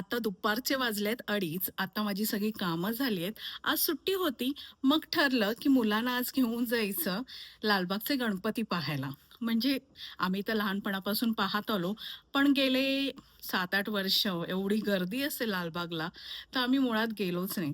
आता दुपारचे वाजलेत अडीच. आता माझी सगळी कामं झाली आहेत आज सुट्टी होती. मग ठरलं की मुलांना आज घेऊन जायचं लालबागचे गणपती पाहायला. म्हणजे आम्ही तर लहानपणापासून पाहत आलो. पण गेले सात आठ वर्ष एवढी गर्दी असते लालबागला तर आम्ही मुळात गेलोच नाही.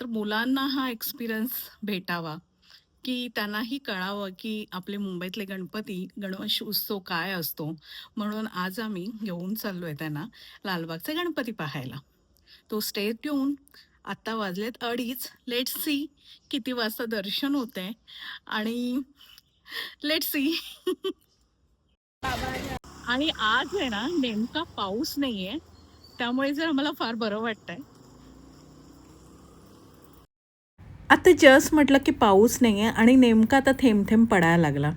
तर मुलांना हा एक्सपिरियन्स भेटावा. की त्यांनाही कळावं की आपले मुंबईतले गणपती गणेश उत्सव काय असतो. म्हणून आज आम्ही घेऊन आहे त्यांना लालबागचे गणपती पाहायला. तो स्टे ट्यून आत्ता वाजलेत अडीच. लेट सी किती वाजता दर्शन होते आणि लेट सी आणि आज आहे ना नेमका पाऊस नाही आहे त्यामुळे जर आम्हाला फार बरं वाटतंय. आता जस्ट म्हटलं की पाऊस नाही आहे आणि नेमका आता थेंब थेंब पडायला लागला.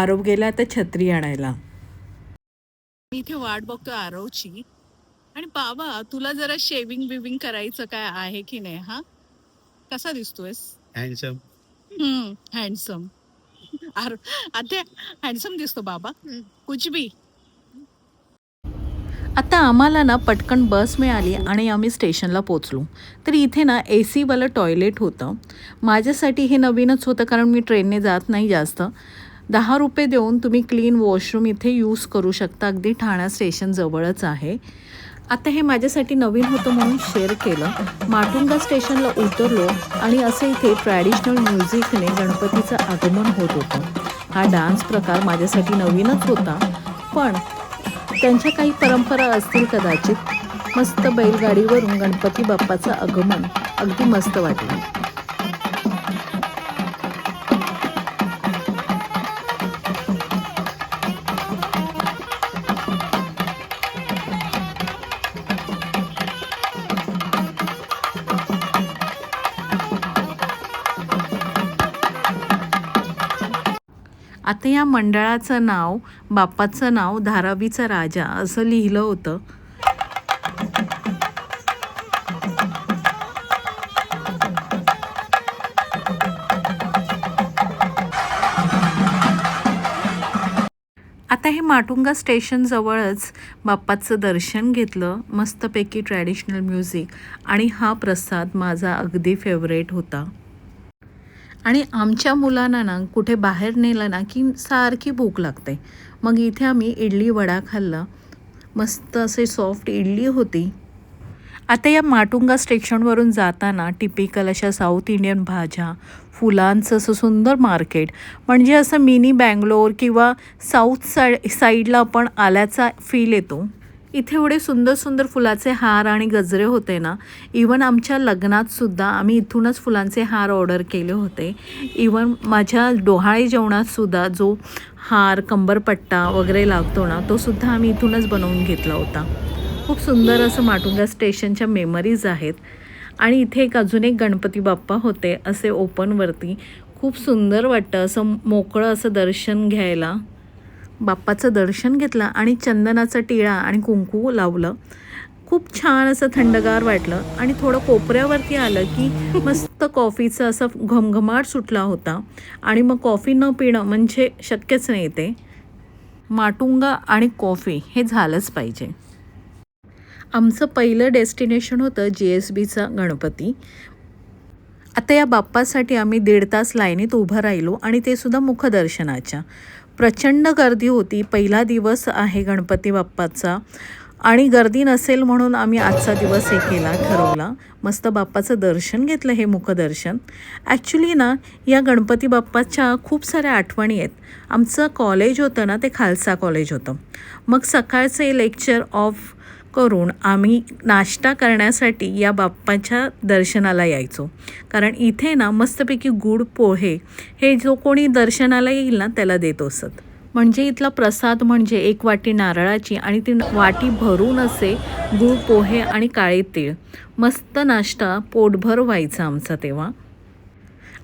आरव गेला आता छत्री आणायला. मी इथे वाट बघतो आरवची आणि बाबा तुला जरा शेविंग बिविंग करायचं काय आहे की नाही हा? कसा दिसतोयस? हँडसम हम्म हँडसम आर आता हँडसम दिसतो बाबा. कुछ भी आता आम्हाला ना पटकन बस मिळाली आणि आम्ही स्टेशनला पोचलो. तर इथे ना ए सीवालं टॉयलेट होतं. माझ्यासाठी हे नवीनच होतं कारण मी ट्रेनने जात नाही जास्त. दहा रुपये देऊन तुम्ही क्लीन वॉशरूम इथे यूज करू शकता. अगदी ठाणा स्टेशन जवळच आहे. आता हे माझ्यासाठी नवीन होतं म्हणून शेअर केलं. माटुंगा स्टेशनला उतरलो आणि असं इथे ट्रॅडिशनल म्युझिकने गणपतीचं आगमन होत होतं. हा डान्स प्रकार माझ्यासाठी नवीनच होता. पण त्यांच्या काही परंपरा असतील कदाचित मस्त बैलगाडीवरून गणपती बाप्पाचं आगमन अगदी मस्त वाटलं. आता या मंडळाचं नाव बाप्पाचं नाव धारावीचा राजा असं लिहिलं होतं. आता हे माटुंगा स्टेशनजवळच बाप्पाचं दर्शन घेतलं मस्तपैकी ट्रॅडिशनल म्युझिक आणि हा प्रसाद माझा अगदी फेवरेट होता. आणि आमच्या मुलांना ना कुठे बाहेर नेलं ना की सारखी भूक लागते. मग इथे आम्ही इडली वडा खाल्ला. मस्त असे सॉफ्ट इडली होती. आता या माटुंगा स्टेशनवरून जाताना टिपिकल अशा साऊथ इंडियन भाज्या फुलांचं असं सुंदर मार्केट म्हणजे असं मिनी बँगलोर किंवा साऊथ साईड साईडला आपण आल्याचा फील येतो. इथे एवढे सुंदर सुंदर फुलाचे हार आणि गजरे होते ना इवन आमच्या लग्नात सुद्धा आम्ही इथूनच फुलांचे हार ऑर्डर केले होते. इवन माझ्या डोहाळे जेवणात सुद्धा जो हार कंबरपट्टा वगैरे लागतो ना तो सुद्धा आम्ही इथूनच बनवून घेतला होता. खूप सुंदर असं माटुंगा स्टेशनच्या मेमरीज आहेत. आणि इथे एक अजून एक गणपती बाप्पा होते असे ओपनवरती खूप सुंदर वाटतं असं मोकळं असं दर्शन घ्यायला. बाप्पाचं दर्शन घेतलं आणि चंदनाचा टिळा आणि कुंकू लावलं. खूप छान असं थंडगार वाटलं आणि थोडं कोपऱ्यावरती आलं की मस्त कॉफीचं असं घमघमाट सुटला होता. आणि मग कॉफी न पिणं म्हणजे शक्यच नाही ते. माटुंगा आणि कॉफी हे झालंच पाहिजे. आमचं पहिलं डेस्टिनेशन होतं जी एस बीचा गणपती. आता या बाप्पासाठी आम्ही दीड तास लाईनीत उभं राहिलो आणि ते सुद्धा मुखदर्शनाच्या. प्रचंड गर्दी होती. पहिला दिवस आहे गणपती बाप्पाचा. आणि गर्दी नसेल म्हणून आम्ही आजचा दिवस हे केला ठरवला. मस्त बाप्पाचं दर्शन घेतलं हे मुखदर्शन. ॲक्च्युली ना या गणपती बाप्पाच्या खूप साऱ्या आठवणी आहेत. आमचं कॉलेज होतं ना ते खालसा कॉलेज होतं. मग सकाळचे लेक्चर ऑफ करून आम्ही नाश्ता करण्यासाठी या बाप्पाच्या दर्शनाला यायचो. कारण इथे ना मस्तपैकी गुड पोहे हे जो कोणी दर्शनाला येईल ना त्याला देत असत. म्हणजे इथला प्रसाद म्हणजे एक वाटी नारळाची आणि ती वाटी भरून असे गुळ पोहे आणि काळे तीळ. मस्त नाश्ता पोटभर व्हायचा आमचा तेव्हा.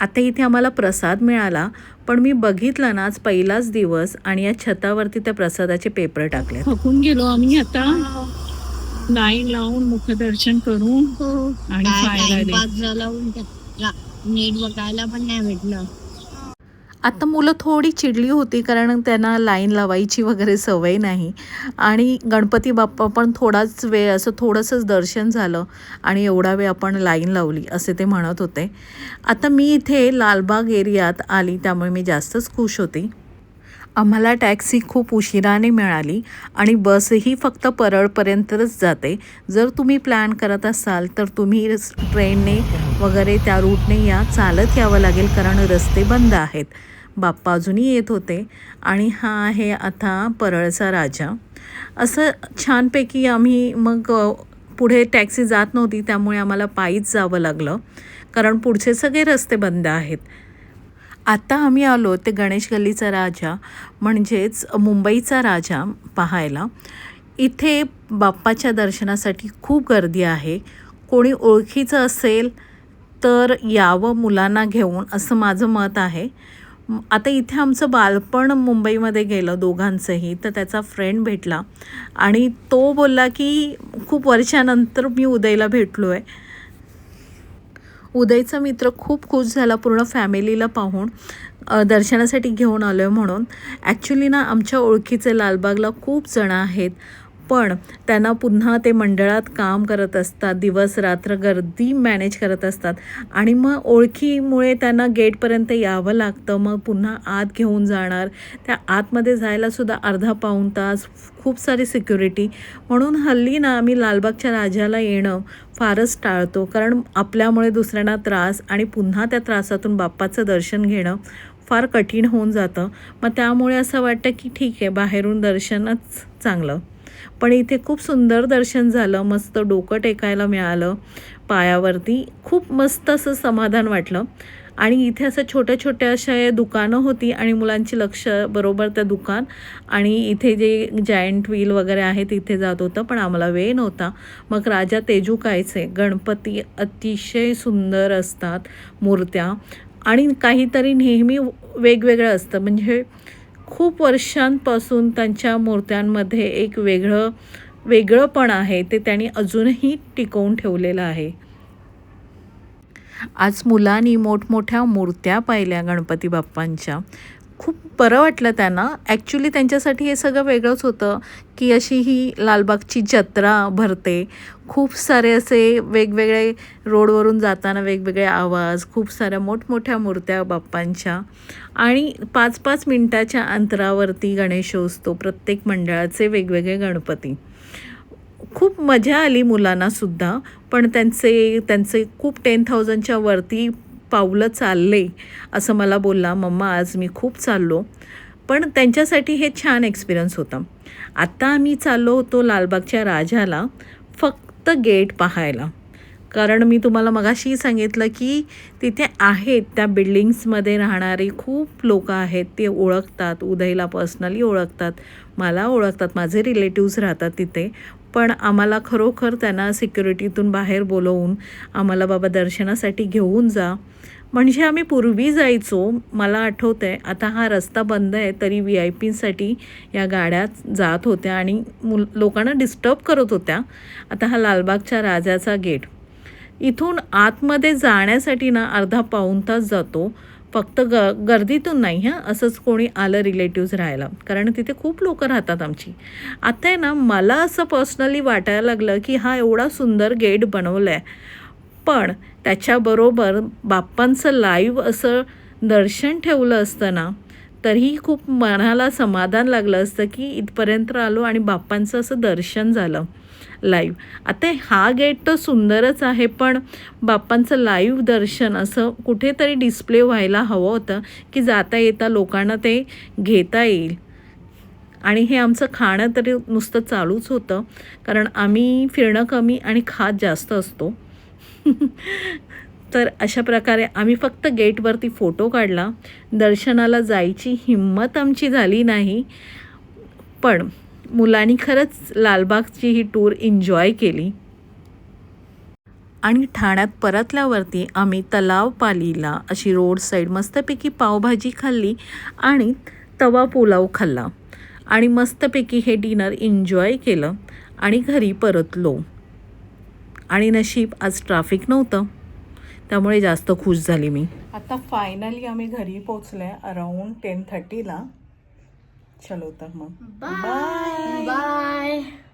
आता इथे आम्हाला प्रसाद मिळाला पण मी बघितलं ना आज पहिलाच दिवस आणि या छतावरती त्या प्रसादाचे पेपर टाकले थकून गेलो आम्ही आता. लाईन लावून मुखदर्शन करून आणि काय खायला दे. टाइमपास झाला उलट. रा- नीट बघायला पण नाही भेटलं आता मुलं थोडी चिडली होती कारण त्यांना लाईन लावायची वगैरे सवय नाही आणि गणपती बाप्पा पण थोडाच वेळ असं थोडंसंच दर्शन झालं आणि एवढा वेळ आपण लाईन लावली असे ते म्हणत होते आता मी इथे लालबाग एरियात आली त्यामुळे मी जास्तच खुश होती आम्हाला टॅक्सी खूप उशिराने मिळाली आणि बसही फक्त परळपर्यंतच जाते. जर तुम्ही प्लॅन करत असाल तर तुम्ही ट्रेनने वगैरे त्या रूटने या. चालत यावं लागेल कारण रस्ते बंद आहेत. बाप्पा अजूनही येत होते. आणि हा आहे आता परळचा राजा. असं छानपैकी आम्ही मग पुढे टॅक्सी जात नव्हती त्यामुळे आम्हाला पायीच जावं लागलं. कारण पुढचे सगळे रस्ते बंद आहेत. आता आम्ही आलो ते गणेश गल्लीचा राजा म्हणजेच मुंबईचा राजा पाहायला. इथे बाप्पाच्या दर्शनासाठी खूप गर्दी आहे. कोणी ओळखीचं असेल तर यावं मुलांना घेऊन असं माझं मत आहे. आता इथे आमचं बालपण मुंबईमध्ये गेलं दोघांचंही तर त्याचा फ्रेंड भेटला. आणि तो बोलला की खूप वर्षानंतर मी उदयला भेटलो आहे उदयचा मित्र खूप खुश झाला पूर्ण फॅमिलीला पाहून दर्शनासाठी घेऊन आलो आहे म्हणून. ॲक्च्युली ना आमच्या ओळखीचे लालबागला खूप जणं आहेत. पण त्यांना पुन्हा ते मंडळात काम करत असतात. दिवस रात्र गर्दी मॅनेज करत असतात. आणि मग ओळखीमुळे त्यांना गेटपर्यंत यावं लागतं. मग पुन्हा आत घेऊन जाणार. त्या आतमध्ये जायलासुद्धा अर्धा पाऊण तास खूप सारी सिक्युरिटी म्हणून हल्ली ना आम्ही लालबागच्या राजाला येणं फारच टाळतो. कारण आपल्यामुळे दुसऱ्यांना त्रास आणि पुन्हा त्या त्रासातून बाप्पाचं दर्शन घेणं फार कठीण होऊन जातं. मग त्यामुळे असं वाटतं की ठीक आहे बाहेरून दर्शनच चांगलं. पण इथे खूप सुंदर दर्शन झालं मस्त डोकं टेकायला मिळालं पायावरती. खूप मस्त असं समाधान वाटलं. आणि इथे असं छोट्या छोट्या अशा दुकानं होती आणि मुलांची लक्ष बरोबर त्या दुकान आणि इथे जे जायंट व्हील वगैरे आहे तिथे जात होतं पण आम्हाला वेळ नव्हता. मग राजा तेजूकायचे गणपती अतिशय सुंदर असतात मूर्त्या. आणि काहीतरी नेहमी वेगवेगळं असतं. म्हणजे खूप वर्षांपासून त्यांच्या मूर्त्यांमध्ये एक वेगळं वेगळंपण आहे ते त्यांनी अजूनही टिकवून ठेवलेलं आहे. आज मुलांनी मोठमोठ्या मूर्त्या पाहिल्या गणपती बाप्पांच्या. खूप बरं वाटलं त्यांना. ॲक्च्युली त्यांच्यासाठी हे सगळं वेगळंच होतं की अशी ही लालबागची जत्रा भरते. खूप सारे असे वेगवेगळे रोडवरून जाताना वेगवेगळे आवाज खूप साऱ्या मोठमोठ्या मूर्त्या बाप्पांच्या. आणि पाच पाच मिनटाच्या अंतरावरती गणेशोत्सव प्रत्येक मंडळाचे वेगवेगळे गणपती. खूप मजा आली मुलांनासुद्धा पण त्यांचे त्यांचे खूप टेन थाउजंडच्या वरती पावलं चालले असं मला बोलला मम्मा आज मी खूप चाललो. पण त्यांच्यासाठी हे छान एक्सपिरियन्स होता. आत्ता आम्ही चाललो होतो लालबागच्या राजाला फक्त गेट पाहायला. कारण मी तुम्हाला मगाशी सांगितलं की तिथे आहेत त्या बिल्डिंग्समध्ये राहणारे खूप लोक आहेत ते ओळखतात उदयला पर्सनली ओळखतात मला ओळखतात माझे रिलेटिव्ज राहतात तिथे. पण आम्हाला खरोखर त्यांना सिक्युरिटीतून बाहेर बोलवून आम्हाला बाबा दर्शनासाठी घेऊन जा. म्हणजे आम्ही पूर्वी जायचो मला आठवतं आहे आता हा रस्ता बंद आहे तरी व्ही आय पीसाठी या गाड्या जात होत्या आणि मुल लोकांना डिस्टर्ब करत होत्या. आता हा लालबागच्या राजाचा गेट इथून आतमध्ये जाण्यासाठी ना अर्धा पाऊण तास जातो. फक्त ग गर्दीतून नाही हां? असंच कोणी आलं रिलेटिव्ज राहायला. कारण तिथे खूप लोक राहतात आमची. आता आहे ना मला असं पर्सनली वाटायला लागलं की हा एवढा सुंदर गेट बनवला आहे पण त्याच्याबरोबर बाप्पांचं लाईव्ह असं दर्शन ठेवलं असतं ना तरीही खूप मनाला समाधान लागलं असतं की इथपर्यंत आलो आणि बाप्पांचं असं दर्शन झालं. लाईव्ह आता हा गेट तर सुंदरच आहे पण बाप्पांचं लाईव्ह दर्शन असं कुठेतरी डिस्प्ले व्हायला हवं होतं की जाता येता लोकांना ते घेता येईल. आणि हे आमचं खाणं तरी नुसतं चालूच होतं कारण आम्ही फिरणं कमी आणि खात जास्त असतो. तर अशा प्रकारे आम्ही फक्त गेटवरती फोटो काढला. दर्शनाला जायची हिंमत आमची झाली नाही. पण मुलांनी खरंच लालबागची ही टूर एन्जॉय केली. आणि ठाण्यात परतल्यावरती आम्ही तलाव पालीला अशी रोड साईड मस्तपैकी पावभाजी खाल्ली आणि तवा पुलाव खाल्ला. आणि मस्तपैकी हे डिनर एन्जॉय केलं आणि घरी परतलो. आणि नशीब आज ट्राफिक नव्हतं. त्यामुळे जास्त खुश झाली मी. आता फायनली आम्ही घरी पोचलोय अराउंड टेन थर्टीला चलो तर मग. Bye bye